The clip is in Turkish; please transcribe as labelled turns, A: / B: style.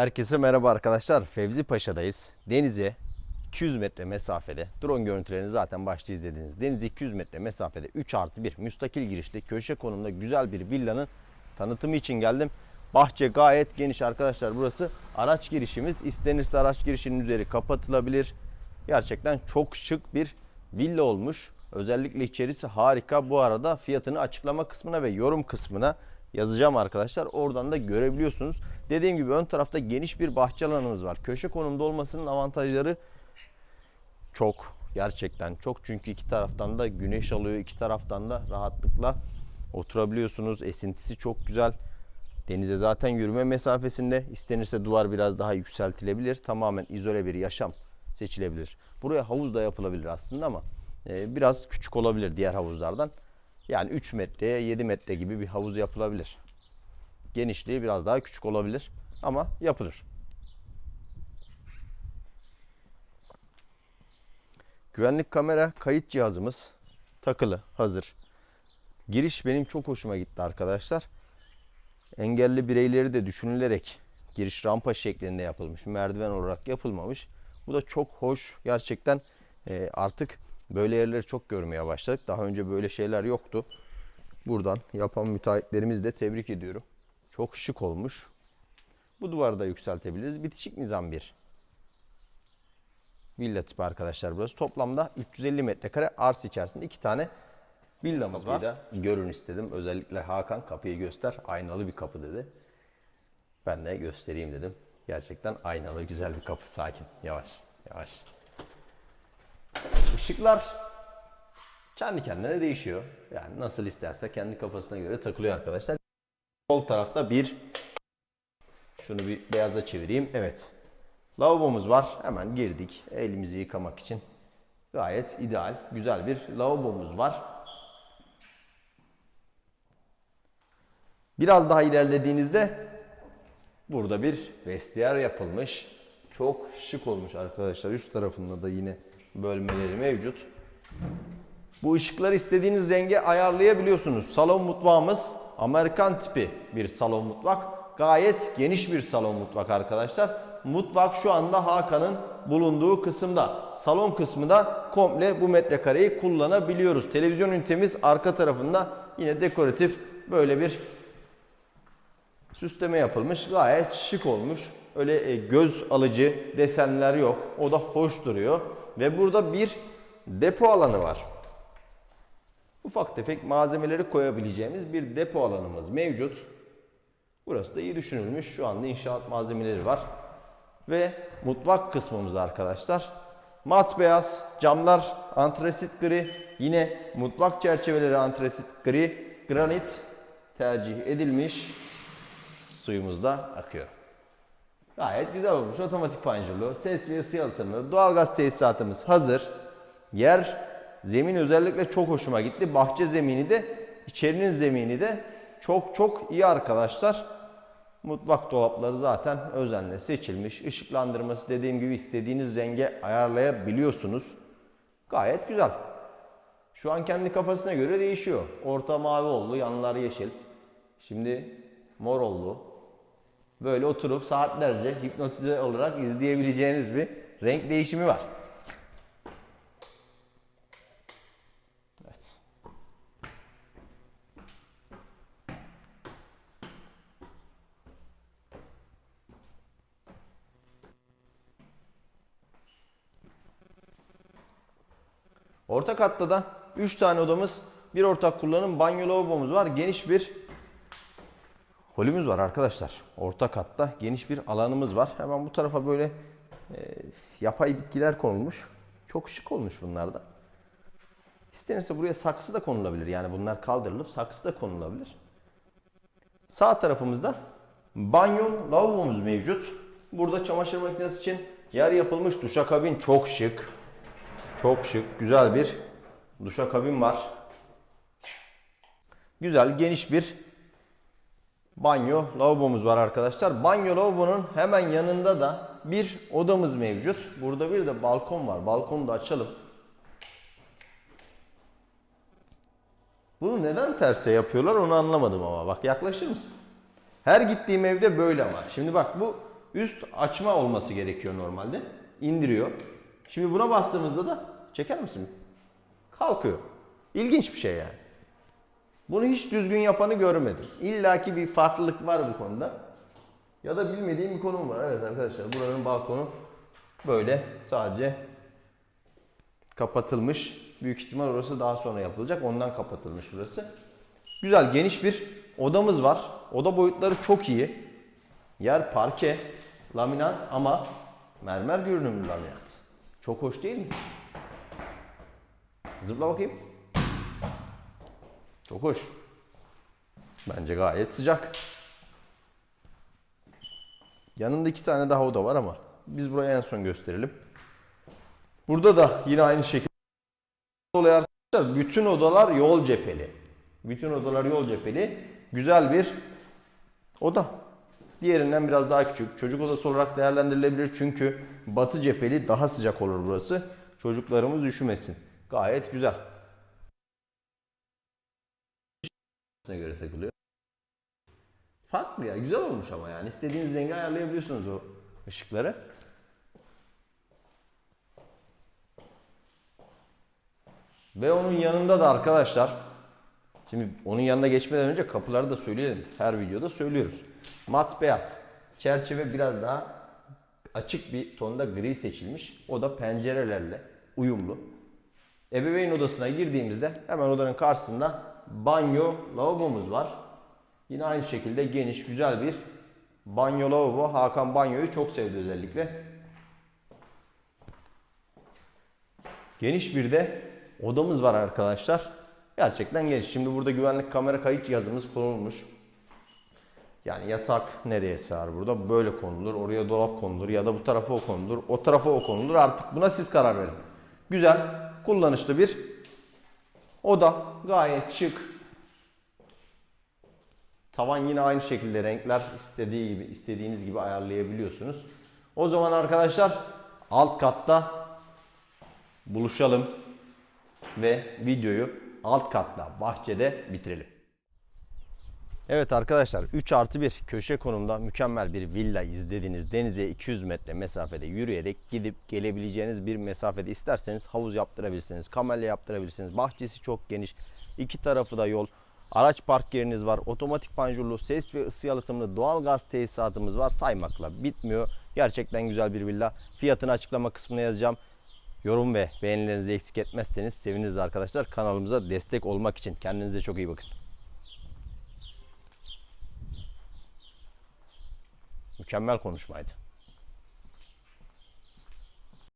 A: Herkese merhaba arkadaşlar. Fevzi Paşa'dayız. Denize 200 metre mesafede. Drone görüntülerini zaten başta izlediniz. Denize 200 metre mesafede 3 artı 1 müstakil girişli köşe konumda güzel bir villanın tanıtımı için geldim. Bahçe gayet geniş arkadaşlar. Burası araç girişimiz. İstenirse araç girişinin üzeri kapatılabilir. Gerçekten çok şık bir villa olmuş. Özellikle içerisi harika. Bu arada fiyatını açıklama kısmına ve yorum kısmına yazacağım arkadaşlar. Oradan da görebiliyorsunuz. Dediğim gibi ön tarafta geniş bir bahçe alanımız var. Köşe konumda olmasının avantajları çok. Gerçekten çok. Çünkü iki taraftan da güneş alıyor. iki taraftan da rahatlıkla oturabiliyorsunuz. Esintisi çok güzel. Denize zaten yürüme mesafesinde. İstenirse duvar biraz daha yükseltilebilir. Tamamen izole bir yaşam seçilebilir. Buraya havuz da yapılabilir aslında ama e, biraz küçük olabilir diğer havuzlardan. Yani 3 metreye 7 metre gibi bir havuz yapılabilir. Genişliği biraz daha küçük olabilir ama yapılır. Güvenlik kamera kayıt cihazımız takılı, hazır. Giriş benim çok hoşuma gitti arkadaşlar. Engelli bireyleri de düşünülerek giriş rampa şeklinde yapılmış. Merdiven olarak yapılmamış. Bu da çok hoş. Gerçekten e, artık böyle yerleri çok görmeye başladık. Daha önce böyle şeyler yoktu. Buradan yapan müteahhitlerimizi de tebrik ediyorum. Çok şık olmuş. Bu duvarı da yükseltebiliriz. Bitişik nizam bir villa tipi arkadaşlar burası. Toplamda 350 metrekare arsa içerisinde iki tane villamız var. Da görün istedim. Özellikle Hakan kapıyı göster. Aynalı bir kapı dedi. Ben de göstereyim dedim. Gerçekten aynalı güzel bir kapı. Sakin. Yavaş. Yavaş. Işıklar kendi kendine değişiyor. Yani nasıl isterse kendi kafasına göre takılıyor arkadaşlar. Sol tarafta bir şunu bir beyaza çevireyim. Evet. Lavabomuz var. Hemen girdik. Elimizi yıkamak için. Gayet ideal, güzel bir lavabomuz var. Biraz daha ilerlediğinizde burada bir vestiyer yapılmış. Çok şık olmuş arkadaşlar. Üst tarafında da yine bölmeleri mevcut. Bu ışıkları istediğiniz renge ayarlayabiliyorsunuz. Salon mutfağımız Amerikan tipi bir salon mutfak. Gayet geniş bir salon mutfak arkadaşlar. Mutfak şu anda Hakan'ın bulunduğu kısımda. Salon kısmı da komple bu metrekareyi kullanabiliyoruz. Televizyon ünitemiz arka tarafında yine dekoratif böyle bir süsleme yapılmış. Gayet şık olmuş. Öyle e, göz alıcı desenler yok. O da hoş duruyor. Ve burada bir depo alanı var. Ufak tefek malzemeleri koyabileceğimiz bir depo alanımız mevcut. Burası da iyi düşünülmüş. Şu anda inşaat malzemeleri var. Ve mutfak kısmımız arkadaşlar. Mat beyaz, camlar antrasit gri, yine mutfak çerçeveleri antrasit gri, granit tercih edilmiş. Suyumuz da akıyor. Gayet güzel olmuş. Otomatik panjurlu, sesli ısı yalıtımlı, doğalgaz tesisatımız hazır. Yer, zemin özellikle çok hoşuma gitti. Bahçe zemini de, içerinin zemini de çok çok iyi arkadaşlar. Mutfak dolapları zaten özenle seçilmiş. Işıklandırması dediğim gibi istediğiniz renge ayarlayabiliyorsunuz. Gayet güzel. Şu an kendi kafasına göre değişiyor. Orta mavi oldu, yanlar yeşil. Şimdi mor oldu. Böyle oturup saatlerce hipnotize olarak izleyebileceğiniz bir renk değişimi var. Evet. Orta katta da 3 tane odamız, bir ortak kullanım banyo lavabomuz var. Geniş bir holümüz var arkadaşlar. Orta katta geniş bir alanımız var. Hemen bu tarafa böyle e, yapay bitkiler konulmuş. Çok şık olmuş bunlar da. İstenirse buraya saksı da konulabilir. Yani bunlar kaldırılıp saksı da konulabilir. Sağ tarafımızda banyo lavabomuz mevcut. Burada çamaşır makinesi için yer yapılmış duşakabin çok şık. Çok şık, güzel bir duşakabin var. Güzel, geniş bir banyo lavabomuz var arkadaşlar. Banyo lavabonun hemen yanında da bir odamız mevcut. Burada bir de balkon var. Balkonu da açalım. Bunu neden terse yapıyorlar onu anlamadım ama. Bak yaklaşır mısın? Her gittiğim evde böyle ama. Şimdi bak bu Üst açma olması gerekiyor normalde. İndiriyor. Şimdi buna bastığımızda da çeker misin? Kalkıyor. İlginç bir şey yani. Bunu hiç düzgün yapanı görmedim. İlla ki bir farklılık var bu konuda. Ya da bilmediğim bir konum var. Evet arkadaşlar buranın balkonu böyle sadece kapatılmış. Büyük ihtimal orası daha sonra yapılacak. Ondan kapatılmış burası. Güzel geniş bir odamız var. Oda boyutları çok iyi. Yer parke, laminat ama mermer görünümlü laminat. Çok hoş değil mi? Zıpla bakayım. Çok hoş. Bence gayet sıcak. Yanında iki tane daha oda var ama biz burayı en son gösterelim. Burada da yine aynı şekilde oluyor arkadaşlar. Bütün odalar yol cepheli. Bütün odalar yol cepheli. Güzel bir oda. Diğerinden biraz daha küçük. Çocuk odası olarak değerlendirilebilir çünkü batı cepheli daha sıcak olur burası. Çocuklarımız üşümesin. Gayet güzel. göre takılıyor. Farklı ya. Güzel olmuş ama yani. İstediğiniz rengi ayarlayabiliyorsunuz o ışıkları. Ve onun yanında da arkadaşlar Şimdi onun yanına geçmeden önce kapıları da söyleyelim. Her videoda söylüyoruz. Mat beyaz. Çerçeve biraz daha açık bir tonda gri seçilmiş. O da pencerelerle uyumlu. Ebeveyn odasına girdiğimizde hemen odanın karşısında banyo lavabomuz var. Yine aynı şekilde geniş güzel bir banyo lavabo. Hakan banyoyu çok sevdi özellikle. Geniş bir de odamız var arkadaşlar. Gerçekten geniş. Şimdi burada güvenlik kamera kayıt cihazımız konulmuş. Yani yatak nereye sığar burada? Böyle konulur. Oraya dolap konulur ya da bu tarafa o konulur. O tarafa o konulur. Artık buna siz karar verin. Güzel, kullanışlı bir oda. Gayet şık. Tavan yine aynı şekilde renkler istediği gibi istediğiniz gibi ayarlayabiliyorsunuz. O zaman arkadaşlar alt katta buluşalım ve videoyu alt katta bahçede bitirelim. Evet arkadaşlar 3 artı 1 köşe konumda mükemmel bir villa izlediğiniz denize 200 metre mesafede yürüyerek gidip gelebileceğiniz bir mesafede isterseniz havuz yaptırabilirsiniz, kamelya yaptırabilirsiniz. Bahçesi çok geniş. iki tarafı da yol. Araç park yeriniz var. Otomatik panjurlu, ses ve ısı yalıtımlı doğal gaz tesisatımız var. Saymakla bitmiyor. Gerçekten güzel bir villa. Fiyatını açıklama kısmına yazacağım. Yorum ve beğenilerinizi eksik etmezseniz seviniriz arkadaşlar. Kanalımıza destek olmak için. Kendinize çok iyi bakın. Mükemmel konuşmaydı.